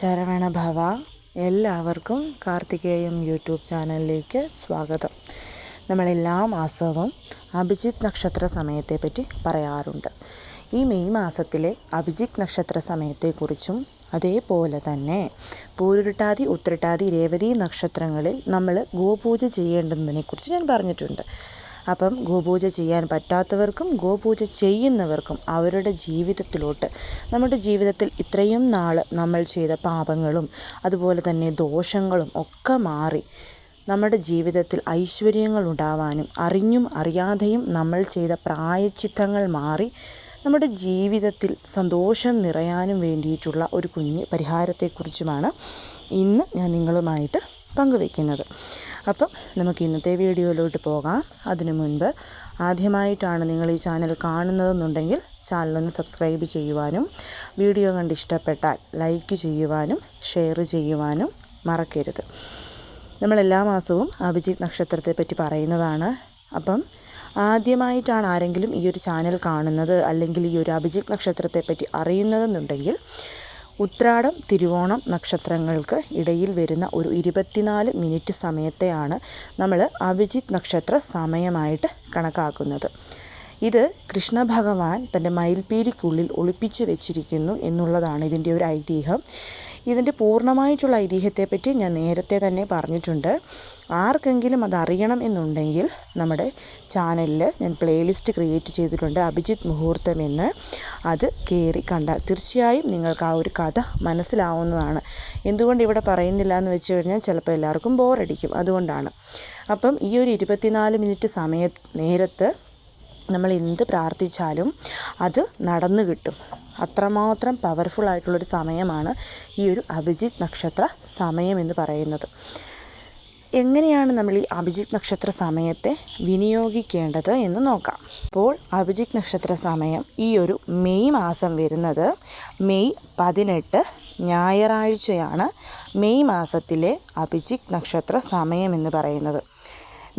ശരവണഭവ എല്ലാവർക്കും കാർത്തികേയം യൂട്യൂബ് ചാനലിലേക്ക് സ്വാഗതം. നമ്മളെല്ലാ മാസവും അഭിജിത്ത് നക്ഷത്ര സമയത്തെപ്പറ്റി പറയാറുണ്ട്. ഈ മെയ് മാസത്തിലെ അഭിജിത്ത് നക്ഷത്ര സമയത്തെക്കുറിച്ചും അതേപോലെ തന്നെ പൂരുരുട്ടാതി ഉത്രട്ടാതി രേവതി നക്ഷത്രങ്ങളിൽ നമ്മൾ ഗോപൂജ ചെയ്യേണ്ടതിനെക്കുറിച്ച് ഞാൻ പറഞ്ഞിട്ടുണ്ട്. അപ്പം ഗോപൂജ ചെയ്യാൻ പറ്റാത്തവർക്കും ഗോപൂജ ചെയ്യുന്നവർക്കും അവരുടെ ജീവിതത്തിലോട്ട് നമ്മുടെ ജീവിതത്തിൽ ഇത്രയും നാൾ നമ്മൾ ചെയ്ത പാപങ്ങളും അതുപോലെ തന്നെ ദോഷങ്ങളും ഒക്കെ മാറി നമ്മുടെ ജീവിതത്തിൽ ഐശ്വര്യങ്ങൾ ഉണ്ടാവാനും അറിഞ്ഞും അറിയാതെയും നമ്മൾ ചെയ്ത പ്രായച്ചിത്തങ്ങൾ മാറി നമ്മുടെ ജീവിതത്തിൽ സന്തോഷം നിറയാനും വേണ്ടിയിട്ടുള്ള ഒരു കുഞ്ഞ് പരിഹാരത്തെക്കുറിച്ചുമാണ് ഇന്ന് ഞാൻ നിങ്ങളുമായിട്ട് പങ്കുവെക്കുന്നത് അപ്പം നമുക്ക് ഇന്നത്തെ വീഡിയോയിലോട്ട് പോകാം. അതിനു മുൻപ് ആദ്യമായിട്ടാണ് നിങ്ങൾ ഈ ചാനൽ കാണുന്നതെന്നുണ്ടെങ്കിൽ ചാനലൊന്ന് സബ്സ്ക്രൈബ് ചെയ്യുവാനും വീഡിയോ കണ്ട് ഇഷ്ടപ്പെട്ടാൽ ലൈക്ക് ചെയ്യുവാനും ഷെയർ ചെയ്യുവാനും മറക്കരുത്. നമ്മൾ എല്ലാ മാസവും അഭിജിത്ത് നക്ഷത്രത്തെ പറ്റി പറയുന്നതാണ്. അപ്പം ആദ്യമായിട്ടാണ് ആരെങ്കിലും ഈ ഒരു ചാനൽ കാണുന്നത് അല്ലെങ്കിൽ ഈ ഒരു അഭിജിത് നക്ഷത്രത്തെപ്പറ്റി അറിയുന്നതെന്നുണ്ടെങ്കിൽ ഉത്രാടം തിരുവോണം നക്ഷത്രങ്ങൾക്ക് ഇടയിൽ വരുന്ന ഒരു ഇരുപത്തിനാല് മിനിറ്റ് സമയത്തെയാണ് നമ്മൾ അഭിജിത് നക്ഷത്ര സമയമായിട്ട് കണക്കാക്കുന്നത്. ഇത് കൃഷ്ണ ഭഗവാൻ തന്റെ മയിൽപ്പീലിക്കുള്ളിൽ ഒളിപ്പിച്ചു വെച്ചിരിക്കുന്നു എന്നുള്ളതാണ് ഇതിന്റെ ഒരു ഐതിഹ്യം. ഇതിന്റെ പൂർണമായിട്ടുള്ള ഐതിഹ്യത്തെപ്പറ്റി ഞാൻ നേരത്തെ തന്നെ പറഞ്ഞിട്ടുണ്ട്. ആർക്കെങ്കിലും അതറിയണം എന്നുണ്ടെങ്കിൽ നമ്മുടെ ചാനലിൽ ഞാൻ പ്ലേലിസ്റ്റ് ക്രിയേറ്റ് ചെയ്തിട്ടുണ്ട്. അഭിജിത്ത് മുഹൂർത്തം എന്ന്. അത് കയറി കണ്ടാൽ തീർച്ചയായും നിങ്ങൾക്ക് ആ ഒരു കഥ മനസ്സിലാവുന്നതാണ്. എന്തുകൊണ്ട് ഇവിടെ പറയുന്നില്ല എന്ന് വെച്ച് കഴിഞ്ഞാൽ ചിലപ്പോൾ എല്ലാവർക്കും ബോറടിക്കും. അതുകൊണ്ടാണ്. അപ്പം ഈ ഒരു ഇരുപത്തിനാല് മിനിറ്റ് സമയ നേരത്ത് നമ്മൾ എന്ത് പ്രാർത്ഥിച്ചാലും അത് നടന്നു കിട്ടും. അത്രമാത്രം പവർഫുൾ ആയിട്ടുള്ളൊരു സമയമാണ് ഈ ഒരു അഭിജിത് നക്ഷത്ര സമയം എന്ന് പറയുന്നത്. എങ്ങനെയാണ് നമ്മൾ ഈ അഭിജിത് നക്ഷത്ര സമയത്തെ വിനിയോഗിക്കേണ്ടത് എന്ന് നോക്കാം. അപ്പോൾ അഭിജിത് നക്ഷത്ര സമയം ഈ ഒരു മെയ് മാസം വരുന്നത് മെയ് പതിനെട്ട് ഞായറാഴ്ചയാണ് മെയ് മാസത്തിലെ അഭിജിത് നക്ഷത്ര സമയം എന്ന് പറയുന്നത്.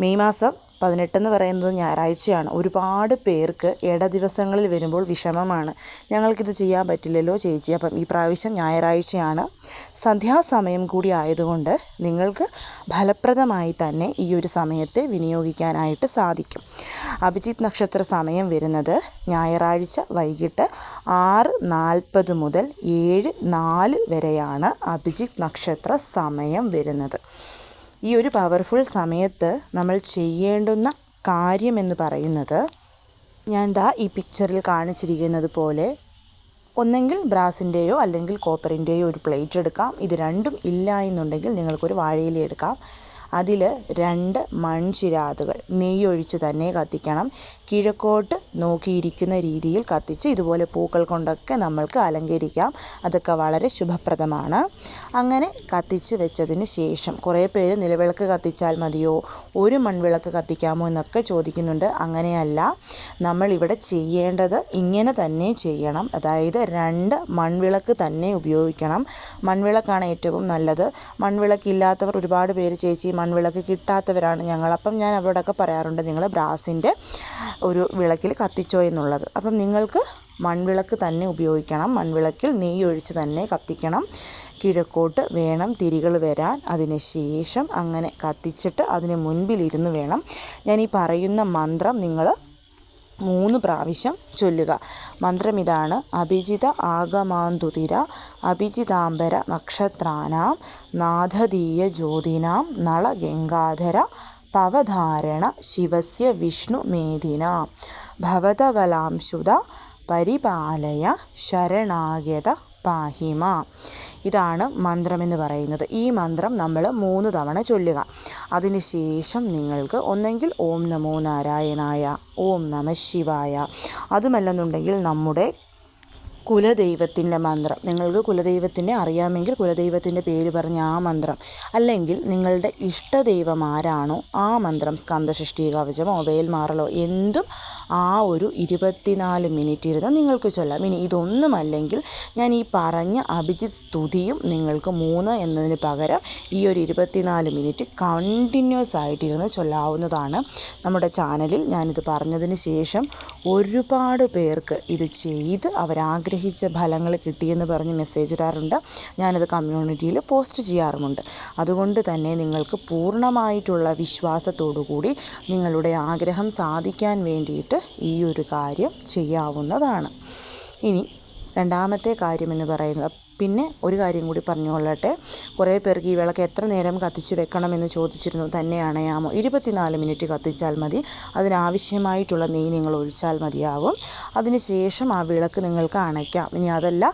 മെയ് മാസം പതിനെട്ടെന്ന് പറയുന്നത് ഞായറാഴ്ചയാണ്. ഒരുപാട് പേർക്ക് ഇട ദിവസങ്ങളിൽ വരുമ്പോൾ വിഷമമാണ്. ഞങ്ങൾക്കിത് ചെയ്യാൻ പറ്റില്ലല്ലോ ചേച്ചി. അപ്പം ഈ പ്രാവശ്യം ഞായറാഴ്ചയാണ്. സന്ധ്യാസമയം കൂടി ആയതുകൊണ്ട് നിങ്ങൾക്ക് ഫലപ്രദമായി തന്നെ ഈ ഒരു സമയത്തെ വിനിയോഗിക്കാനായിട്ട് സാധിക്കും. അഭിജിത്ത് നക്ഷത്ര സമയം വരുന്നത് ഞായറാഴ്ച വൈകിട്ട് ആറ് നാൽപ്പത് മുതൽ ഏഴ് നാല് വരെയാണ് അഭിജിത്ത് നക്ഷത്ര സമയം വരുന്നത്. ഈ ഒരു പവർഫുൾ സമയത്ത് നമ്മൾ ചെയ്യേണ്ടുന്ന കാര്യമെന്ന് പറയുന്നത് ഞാൻ ദാ ഈ പിക്ചറിൽ കാണിച്ചിരിക്കുന്നത് പോലെ ഒന്നെങ്കിൽ ബ്രാസിന്റെയോ അല്ലെങ്കിൽ കോപ്പറിന്റെയോ ഒരു പ്ലേറ്റ് എടുക്കാം. ഇത് രണ്ടും ഇല്ല എന്നുണ്ടെങ്കിൽ നിങ്ങൾക്കൊരു വാഴയില എടുക്കാം. അതിൽ രണ്ട് മൺചിരാതുകൾ നെയ്യൊഴിച്ച് തന്നെ കത്തിക്കണം. കിഴക്കോട്ട് നോക്കിയിരിക്കുന്ന രീതിയിൽ കത്തിച്ച് ഇതുപോലെ പൂക്കൾ കൊണ്ടൊക്കെ നമ്മൾക്ക് അലങ്കരിക്കാം. അതൊക്കെ വളരെ ശുഭപ്രദമാണ്. അങ്ങനെ കത്തിച്ച് വെച്ചതിന് ശേഷം കുറേ പേര് നിലവിളക്ക് കത്തിച്ചാൽ മതിയോ ഒരു മൺവിളക്ക് കത്തിക്കാമോ എന്നൊക്കെ ചോദിക്കുന്നുണ്ട്. അങ്ങനെയല്ല നമ്മളിവിടെ ചെയ്യേണ്ടത് ഇങ്ങനെ തന്നെ ചെയ്യണം. അതായത് രണ്ട് മൺവിളക്ക് തന്നെ ഉപയോഗിക്കണം. മൺവിളക്കാണ് ഏറ്റവും നല്ലത്. മൺവിളക്കില്ലാത്തവർ ഒരുപാട് പേര് ചേച്ചി മൺവിളക്ക് കിട്ടാത്തവരാണ് ഞങ്ങൾ. അപ്പം ഞാൻ അവരോടൊക്കെ പറയാറുണ്ട് നിങ്ങൾ ബ്രാസിന്റെ ഒരു വിളക്കിൽ കത്തിച്ചോ എന്നുള്ളത്. അപ്പം നിങ്ങൾക്ക് മൺവിളക്ക് തന്നെ ഉപയോഗിക്കണം. മൺവിളക്കിൽ നെയ്യ് ഒഴിച്ച് തന്നെ കത്തിക്കണം. കിഴക്കോട്ട് വേണം തിരികൾ വരാൻ. അതിന് ശേഷം അങ്ങനെ കത്തിച്ചിട്ട് അതിന് മുൻപിലിരുന്ന് വേണം. ഞാൻ ഈ പറയുന്ന മന്ത്രം നിങ്ങൾ മൂന്ന് പ്രാവശ്യം ചൊല്ലുക. മന്ത്രം ഇതാണ്. അഭിജിത ആഗമാന്തുതിര അഭിജിതാംബര നക്ഷത്രാനാം നാഥദീയ ജ്യോതിനാം നളഗംഗാധര പവധാരണ ശിവസ്യ വിഷ്ണുമേധിന ഭവതവലാംശുത പരിപാലയ ശരണാഗത പാഹിമ. ഇതാണ് മന്ത്രമെന്ന് പറയുന്നത്. ഈ മന്ത്രം നമ്മൾ മൂന്ന് തവണ ചൊല്ലുക. അതിനുശേഷം നിങ്ങൾക്ക് ഒന്നെങ്കിൽ ഓം നമോ നാരായണായ ഓം നമ ശിവായ. അതുമല്ലെന്നുണ്ടെങ്കിൽ നമ്മുടെ കുലദൈവത്തിന്റെ മന്ത്രം. നിങ്ങൾക്ക് കുലദൈവത്തിനെ അറിയാമെങ്കിൽ കുലദൈവത്തിന്റെ പേര് പറഞ്ഞ ആ മന്ത്രം. അല്ലെങ്കിൽ നിങ്ങളുടെ ഇഷ്ടദൈവം ആരാണോ ആ മന്ത്രം സ്കന്ദഷഷ്ടി കവചമോ വേൽമാറലോ എന്തും ആ ഒരു ഇരുപത്തിനാല് മിനിറ്റ് ഇരുന്ന് നിങ്ങൾക്ക് ചൊല്ലാം. ഇനി ഇതൊന്നുമല്ലെങ്കിൽ ഞാൻ ഈ പറഞ്ഞ അഭിജിത് സ്തുതിയും നിങ്ങൾക്ക് മൂന്ന് എന്നതിന് പകരം ഈ ഒരു ഇരുപത്തിനാല് മിനിറ്റ് കണ്ടിന്യൂസ് ആയിട്ടിരുന്ന് ചൊല്ലാവുന്നതാണ് നമ്മുടെ ചാനലിൽ. ഞാനിത് പറഞ്ഞതിന് ശേഷം ഒരുപാട് പേർക്ക് ഇത് ചെയ്ത് അവരാഗ്രഹിക്കുന്ന ആഗ്രഹിച്ച ഫലങ്ങൾ കിട്ടിയെന്ന് പറഞ്ഞ് മെസ്സേജ് ഇടാറുണ്ട്. ഞാനത് കമ്മ്യൂണിറ്റിയിൽ പോസ്റ്റ് ചെയ്യാറുമുണ്ട്. അതുകൊണ്ട് തന്നെ നിങ്ങൾക്ക് പൂർണമായിട്ടുള്ള വിശ്വാസത്തോടു കൂടി നിങ്ങളുടെ ആഗ്രഹം സാധിക്കാൻ വേണ്ടിയിട്ട് ഈ ഒരു കാര്യം ചെയ്യാവുന്നതാണ്. ഇനി രണ്ടാമത്തെ കാര്യമെന്ന് പറയുന്നത് പിന്നെ ഒരു കാര്യം കൂടി പറഞ്ഞുകൊള്ളട്ടെ. കുറേ പേർക്ക് ഈ വിളക്ക് എത്ര നേരം കത്തിച്ച് വെക്കണമെന്ന് ചോദിച്ചിരുന്നു. തന്നെ അണയാമോ ഇരുപത്തിനാല് മിനിറ്റ് കത്തിച്ചാൽ മതി. അതിനാവശ്യമായിട്ടുള്ള നെയ്യ് നിങ്ങൾ ഒഴിച്ചാൽ മതിയാവും. അതിനുശേഷം ആ വിളക്ക് നിങ്ങൾക്ക് അണയ്ക്കാം. ഇനി അതല്ല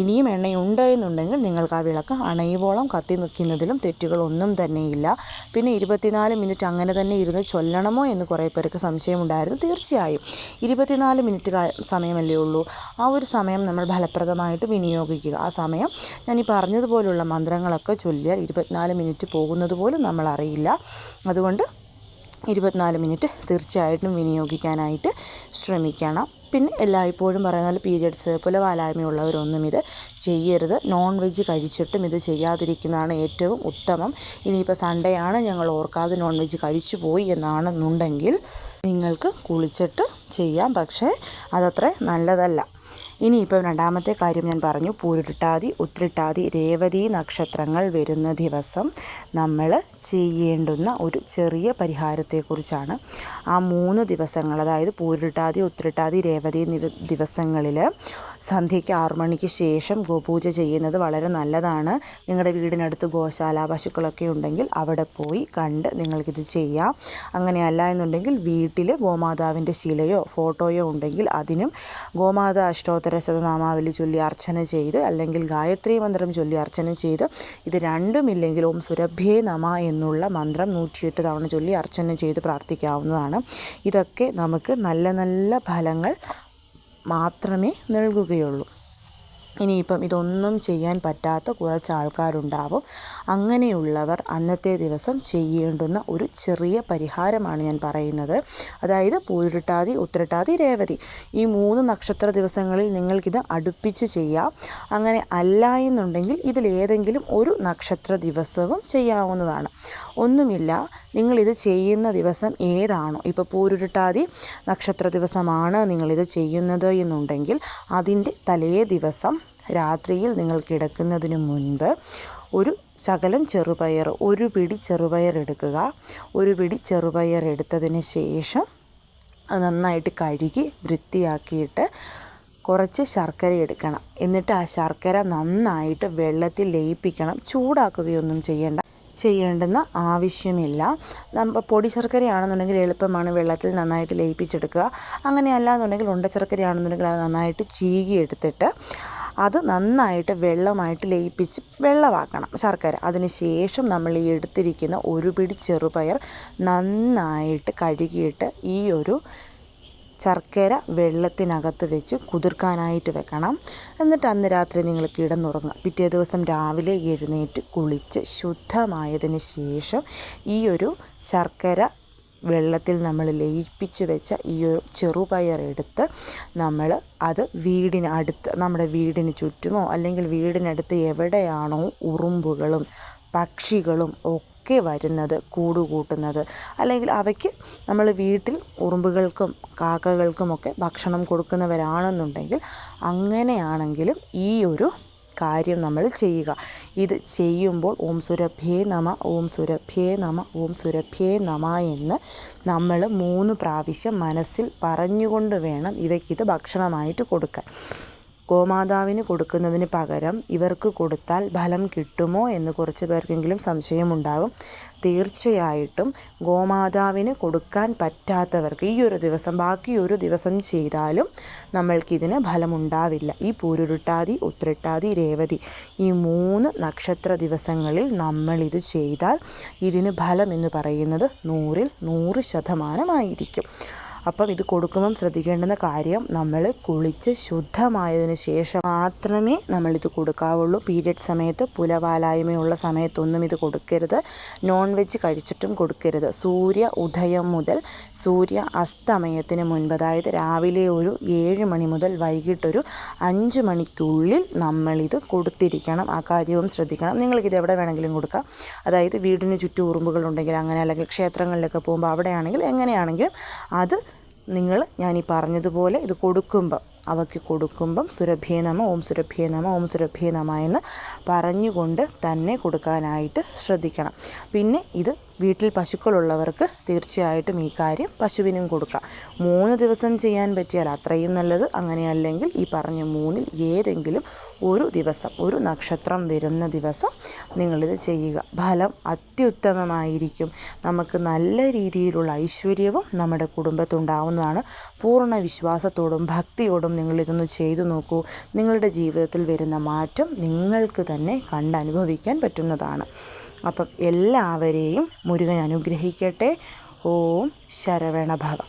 ഇനിയും എണ്ണയുണ്ട് എന്നുണ്ടെങ്കിൽ നിങ്ങൾക്ക് ആ വിളക്ക് അണയുവോളം കത്തി നിൽക്കുന്നതിലും തെറ്റുകളൊന്നും തന്നെയില്ല. പിന്നെ ഇരുപത്തിനാല് മിനിറ്റ് അങ്ങനെ തന്നെ ഇരുന്ന് ചൊല്ലണമോ എന്ന് കുറേ പേർക്ക് സംശയമുണ്ടായിരുന്നു. തീർച്ചയായും ഇരുപത്തിനാല് മിനിറ്റ് സമയമല്ലേ ഉള്ളൂ. ആ ഒരു സമയം നമ്മൾ ഫലപ്രദമായിട്ട് വിനിയോഗിക്കുക. ആ സമയം ഞാൻ ഈ പറഞ്ഞതുപോലുള്ള മന്ത്രങ്ങളൊക്കെ ചൊല്ലിയാൽ ഇരുപത്തിനാല് മിനിറ്റ് പോകുന്നത് പോലും നമ്മളറിയില്ല. അതുകൊണ്ട് ഇരുപത്തിനാല് മിനിറ്റ് തീർച്ചയായിട്ടും വിനിയോഗിക്കാനായിട്ട് ശ്രമിക്കണം. പിന്നെ എല്ലായ്പ്പോഴും പറയുന്ന പോലെ പീരിയഡ്സ് പുലവാലായ്മയുള്ളവരൊന്നും ഇത് ചെയ്യരുത്. നോൺ വെജ് കഴിച്ചിട്ടും ഇത് ചെയ്യാതിരിക്കുന്നതാണ് ഏറ്റവും ഉത്തമം. ഇനിയിപ്പോൾ സൺഡേ ആണ് ഞങ്ങൾ ഓർക്കാതെ നോൺ വെജ് കഴിച്ചു പോയി എന്നാണെന്നുണ്ടെങ്കിൽ നിങ്ങൾക്ക് കുളിച്ചിട്ട് ചെയ്യാം. പക്ഷേ അതത്ര നല്ലതല്ല. ഇനിയിപ്പം രണ്ടാമത്തെ കാര്യം ഞാൻ പറഞ്ഞു. പൂരിട്ടാതി ഉത്രിട്ടാതി രേവതി നക്ഷത്രങ്ങൾ വരുന്ന ദിവസം നമ്മൾ ചെയ്യേണ്ടുന്ന ഒരു ചെറിയ പരിഹാരത്തെക്കുറിച്ചാണ്. ആ മൂന്ന് ദിവസങ്ങൾ അതായത് പൂരിട്ടാതി ഉത്രിട്ടാതി രേവതി ദിവസങ്ങളിൽ സന്ധ്യയ്ക്ക് ആറു മണിക്ക് ശേഷം ഗോപൂജ ചെയ്യുന്നത് വളരെ നല്ലതാണ്. നിങ്ങളുടെ വീടിനടുത്ത് ഗോശാല പശുക്കളൊക്കെ ഉണ്ടെങ്കിൽ അവിടെ പോയി കണ്ട് നിങ്ങൾക്കിത് ചെയ്യാം. അങ്ങനെയല്ല എന്നുണ്ടെങ്കിൽ വീട്ടിൽ ഗോമാതാവിന്റെ ശിലയോ ഫോട്ടോയോ ഉണ്ടെങ്കിൽ അതിനും ഗോമാതാ അഷ്ടോത്തര ശതനാമാവലി ചൊല്ലി അർച്ചന ചെയ്ത് അല്ലെങ്കിൽ ഗായത്രി മന്ത്രം ചൊല്ലി അർച്ചന ചെയ്ത് ഇത് രണ്ടുമില്ലെങ്കിൽ ഓം സുരഭ്യേ നമ എന്നുള്ള മന്ത്രം നൂറ്റിയെട്ട് തവണ ചൊല്ലി അർച്ചന ചെയ്ത് പ്രാർത്ഥിക്കാവുന്നതാണ്. ഇതൊക്കെ നമുക്ക് നല്ല നല്ല ഫലങ്ങൾ മാത്രമേ നൽകുകയുള്ളൂ. ഇനിയിപ്പം ഇതൊന്നും ചെയ്യാൻ പറ്റാത്ത കുറച്ച് ആൾക്കാരുണ്ടാവും. അങ്ങനെയുള്ളവർ അന്നത്തെ ദിവസം ചെയ്യേണ്ടുന്ന ഒരു ചെറിയ പരിഹാരമാണ് ഞാൻ പറയുന്നത്. അതായത് പൂരിട്ടാതി ഉത്തരട്ടാതി രേവതി. ഈ മൂന്ന് നക്ഷത്ര ദിവസങ്ങളിൽ നിങ്ങൾക്കിത് അടുപ്പിച്ച് ചെയ്യാം. അങ്ങനെ അല്ല എന്നുണ്ടെങ്കിൽ ഇതിലേതെങ്കിലും ഒരു നക്ഷത്ര ദിവസവും ചെയ്യാവുന്നതാണ്. ഒന്നുമില്ല നിങ്ങളിത് ചെയ്യുന്ന ദിവസം ഏതാണോ? ഇപ്പോൾ പൂരുരുട്ടാതി നക്ഷത്ര ദിവസമാണ് നിങ്ങളിത് ചെയ്യുന്നത് എന്നുണ്ടെങ്കിൽ അതിന്റെ തലേ ദിവസം രാത്രിയിൽ നിങ്ങൾ കിടക്കുന്നതിന് മുൻപ് ഒരു ശകലം ചെറുപയർ ഒരു പിടി ചെറുപയർ എടുക്കുക. ഒരു പിടി ചെറുപയർ എടുത്തതിന് ശേഷം അത് നന്നായിട്ട് കഴുകി വൃത്തിയാക്കിയിട്ട് കുറച്ച് ശർക്കര എടുക്കണം. എന്നിട്ട് ആ ശർക്കര നന്നായിട്ട് വെള്ളത്തിൽ ലയിപ്പിക്കണം. ചൂടാക്കുകയൊന്നും ചെയ്യേണ്ട. ചെയ്യേണ്ടുന്ന ആവശ്യമില്ല. നമ്മൾ പൊടി ശർക്കരയാണെന്നുണ്ടെങ്കിൽ എളുപ്പമാണ് വെള്ളത്തിൽ നന്നായിട്ട് ലയിപ്പിച്ചെടുക്കുക. അങ്ങനെയല്ല എന്നുണ്ടെങ്കിൽ ഉണ്ട ശർക്കരയാണെന്നുണ്ടെങ്കിൽ അത് നന്നായിട്ട് ചീകി എടുത്തിട്ട് അത് നന്നായിട്ട് വെള്ളമായിട്ട് ലയിപ്പിച്ച് വെള്ളമാക്കണം ശർക്കര. അതിനുശേഷം നമ്മൾ ഈ എടുത്തിരിക്കുന്ന ഒരു പിടി ചെറുപയർ നന്നായിട്ട് കഴുകിയിട്ട് ഈ ഒരു ശർക്കര വെള്ളത്തിനകത്ത് വെച്ച് കുതിർക്കാനായിട്ട് വെക്കണം. എന്നിട്ട് അന്ന് രാത്രി നിങ്ങൾ കിടന്നുറങ്ങുക. പിറ്റേ ദിവസം രാവിലെ എഴുന്നേറ്റ് കുളിച്ച് ശുദ്ധമായതിന് ശേഷം ഈ ഒരു ശർക്കര വെള്ളത്തിൽ നമ്മൾ ലയിപ്പിച്ച് വെച്ച ഈ ഒരു ചെറുപയർ എടുത്ത് നമ്മൾ അത് വീടിന് അടുത്ത് നമ്മുടെ വീടിന് ചുറ്റുമോ അല്ലെങ്കിൽ വീടിനടുത്ത് എവിടെയാണോ ഉറുമ്പുകളും പക്ഷികളും ഒക്കെ വരുന്നത് കൂട് കൂട്ടുന്നത് അല്ലെങ്കിൽ അവയ്ക്ക് നമ്മൾ വീട്ടിൽ ഉറുമ്പുകൾക്കും കാക്കകൾക്കുമൊക്കെ ഭക്ഷണം കൊടുക്കുന്നവരാണെന്നുണ്ടെങ്കിൽ അങ്ങനെയാണെങ്കിലും ഈ ഒരു കാര്യം നമ്മൾ ചെയ്യുക. ഇത് ചെയ്യുമ്പോൾ ഓം സുരഭ്യേ നമ ഓം സുരഭ്യേ നമ ഓം സുരഭ്യേ നമ എന്ന് നമ്മൾ മൂന്ന് പ്രാവശ്യം മനസ്സിൽ പറഞ്ഞുകൊണ്ട് വേണം ഇവയ്ക്കിത് ഭക്ഷണമായിട്ട് കൊടുക്കാൻ. ഗോമാതാവിന് കൊടുക്കുന്നതിന് പകരം ഇവർക്ക് കൊടുത്താൽ ഫലം കിട്ടുമോ എന്ന് കുറച്ച് പേർക്കെങ്കിലും സംശയമുണ്ടാകും. തീർച്ചയായിട്ടും ഗോമാതാവിന് കൊടുക്കാൻ പറ്റാത്തവർക്ക് ഈ ഒരു ദിവസം ബാക്കി ഒരു ദിവസം ചെയ്താലും നമ്മൾക്കിതിന് ഫലമുണ്ടാവില്ല. ഈ പൂരുരുട്ടാതി ഉത്രട്ടാതി രേവതി ഈ മൂന്ന് നക്ഷത്ര ദിവസങ്ങളിൽ നമ്മളിത് ചെയ്താൽ ഇതിന് ഫലം എന്ന് പറയുന്നത് നൂറിൽ നൂറ് ശതമാനമായിരിക്കും. അപ്പം ഇത് കൊടുക്കുമ്പം ശ്രദ്ധിക്കേണ്ടുന്ന കാര്യം നമ്മൾ കുളിച്ച് ശുദ്ധമായതിനു ശേഷം മാത്രമേ നമ്മളിത് കൊടുക്കാവുള്ളൂ. പീരിയഡ് സമയത്ത് പുലവാലായ്മയുള്ള സമയത്തൊന്നും ഇത് കൊടുക്കരുത്. നോൺ വെജ് കഴിച്ചിട്ടും കൊടുക്കരുത്. സൂര്യ ഉദയം മുതൽ സൂര്യ അസ്തമയത്തിന് മുൻപ് അതായത് രാവിലെ ഒരു ഏഴ് മണി മുതൽ വൈകിട്ടൊരു അഞ്ച് മണിക്കുള്ളിൽ നമ്മളിത് കൊടുത്തിരിക്കണം. ആ കാര്യവും ശ്രദ്ധിക്കണം. നിങ്ങൾക്കിത് എവിടെ വേണമെങ്കിലും കൊടുക്കാം. അതായത് വീടിന് ചുറ്റും ഉറുമ്പുകളുണ്ടെങ്കിൽ അങ്ങനെ അല്ലെങ്കിൽ ക്ഷേത്രങ്ങളിലൊക്കെ പോകുമ്പോൾ അവിടെയാണെങ്കിൽ എങ്ങനെയാണെങ്കിലും അത് നിങ്ങൾ ഞാൻ ഈ പറഞ്ഞതുപോലെ ഇത് കൊടുക്കുമ്പോൾ അവയ്ക്ക് കൊടുക്കുമ്പം സുരഭിയെ നമ ഓം സുരഭിയെ നമ ഓം സുരഭിയെ നമ എന്ന് പറഞ്ഞുകൊണ്ട് തന്നെ കൊടുക്കാനായിട്ട് ശ്രദ്ധിക്കണം. പിന്നെ ഇത് വീട്ടിൽ പശുക്കളുള്ളവർക്ക് തീർച്ചയായിട്ടും ഈ കാര്യം പശുവിനും കൊടുക്കാം. മൂന്ന് ദിവസം ചെയ്യാൻ പറ്റിയാൽ അത്രയും നല്ലത്. അങ്ങനെയല്ലെങ്കിൽ ഈ പറഞ്ഞ മൂന്നിൽ ഏതെങ്കിലും ഒരു ദിവസം ഒരു നക്ഷത്രം വരുന്ന ദിവസം നിങ്ങളിത് ചെയ്യുക. ഫലം അത്യുത്തമമായിരിക്കും. നമുക്ക് നല്ല രീതിയിലുള്ള ഐശ്വര്യവും നമ്മുടെ കുടുംബത്തുണ്ടാവുന്നതാണ്. പൂർണ വിശ്വാസത്തോടും ഭക്തിയോടും നിങ്ങളിതൊന്ന് ചെയ്തു നോക്കൂ. നിങ്ങളുടെ ജീവിതത്തിൽ വരുന്ന മാറ്റം നിങ്ങൾക്ക് തന്നെ കണ്ടനുഭവിക്കാൻ പറ്റുന്നതാണ്. അപ്പം എല്ലാവരെയും മുരുകൻ അനുഗ്രഹിക്കട്ടെ. ഓം ശരവണഭവ